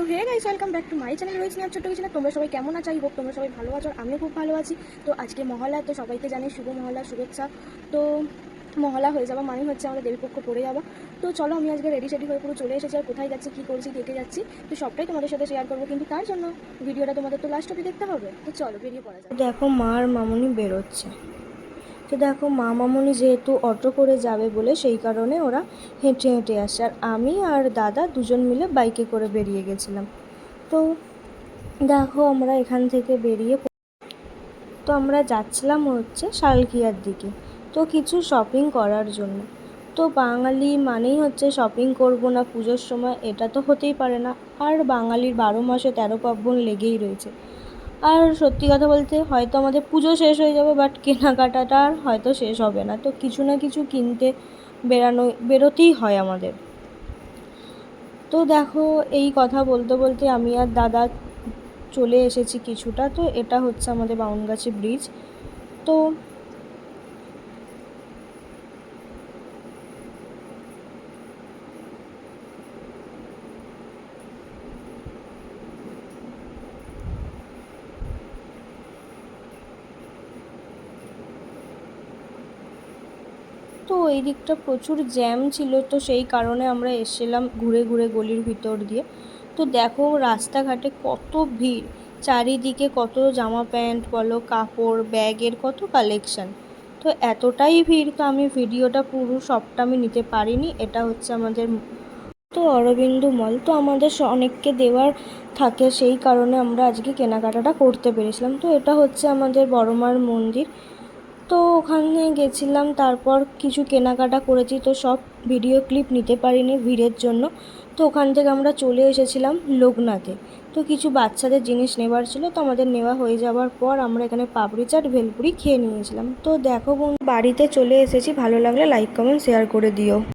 তো hey guys welcome back to my channel রয়েছে আর ছোট্ট কিছু না তোমরা সবাই কেমন আছো? আই হোপ তোমরা সবাই ভালো আছো আর আমিও খুব ভালো আছি। তো আজকে মহলা তো সবাইকে জানি শুভ মহলা শুভেচ্ছা। তো মহলা হয়ে যাওয়া মানে হচ্ছে আমাদের দেবীপক্ষ পড়ে যাওয়া। তো চলো আমি আজকে রেডি সেডি হয়ে পুরো চলে এসেছি আর কোথায় যাচ্ছি, কী করছি কেটে যাচ্ছি, তো সবটাই তোমাদের সাথে শেয়ার করব। কিন্তু তার জন্য ভিডিওটা তোমাদের তো লাস্ট অব্দি দেখতে হবে। তো চলো, বেরিয়ে পড়া যাবে দেখো মা আর মামুনি বেরোচ্ছে। তো দেখো, মা মামুনি যেহেতু অটো করে যাবে বলে সেই কারণে ওরা হেঁটে হেঁটে আসছে আর আমি আর দাদা দুজন মিলে বাইকে করে বেরিয়ে গেছিলাম। তো দেখো, আমরা এখান থেকে বেরিয়ে তো আমরা যাচ্ছিলাম হচ্ছে শালকিয়ার দিকে। তো কিছু শপিং করার জন্য। তো বাঙালি মানেই হচ্ছে শপিং করব না পুজোর সময়, এটা তো হতেই পারে না। আর বাঙালির বারো মাসে তেরো পার্বণ লেগেই রয়েছে। আর সত্যি কথা বলতে হয়তো আমাদের পুজো শেষ হয়ে যাবে বাট কেনাকাটাটা আর হয়তো শেষ হবে না। তো কিছু না কিছু কিনতে বেরানো, বেরোতেই হয় আমাদের। তো দেখো, এই কথা বলতে বলতে আমি আর দাদা চলে এসেছি কিছুটা। তো এটা হচ্ছে আমাদের বাউনগাছি ব্রিজ। তো তো ওই দিকটা প্রচুর জ্যাম ছিল, তো সেই কারণে আমরা এসেছিলাম ঘুরে ঘুরে গলির ভিতর দিয়ে। তো দেখো রাস্তাঘাটে কত ভিড়, চারিদিকে কত জামা প্যান্ট বলো, কাপড়, ব্যাগের কত কালেকশন। তো এতটাই ভিড় তো আমি ভিডিওটা পুরো সবটা আমি নিতে পারিনি, এটা হচ্ছে আমাদের তো অরবিন্দু মল। তো আমাদের অনেককে দেওয়ার থাকে, সেই কারণে আমরা আজকে কেনাকাটাটা করতে পেরেছিলাম। তো এটা হচ্ছে আমাদের বড়মার মন্দির। তো ওখানে গেছিলাম, তারপর কিছু কেনাকাটা করেছি, তো সব ভিডিও ক্লিপ নিতে পারিনি ভিড়ের জন্য। তো ওখান থেকে আমরা চলে এসেছিলাম লোকনাথে। তো কিছু বাচ্চাদের জিনিস নেবার ছিল, তো আমাদের নেওয়া হয়ে যাওয়ার পর আমরা এখানে পাপড়ি চাট, ভেলপুরি খেয়ে নিয়েছিলাম। তো দেখো বোন বাড়িতে চলে এসেছি, ভালো লাগলে লাইক কমেন্ট শেয়ার করে দিও।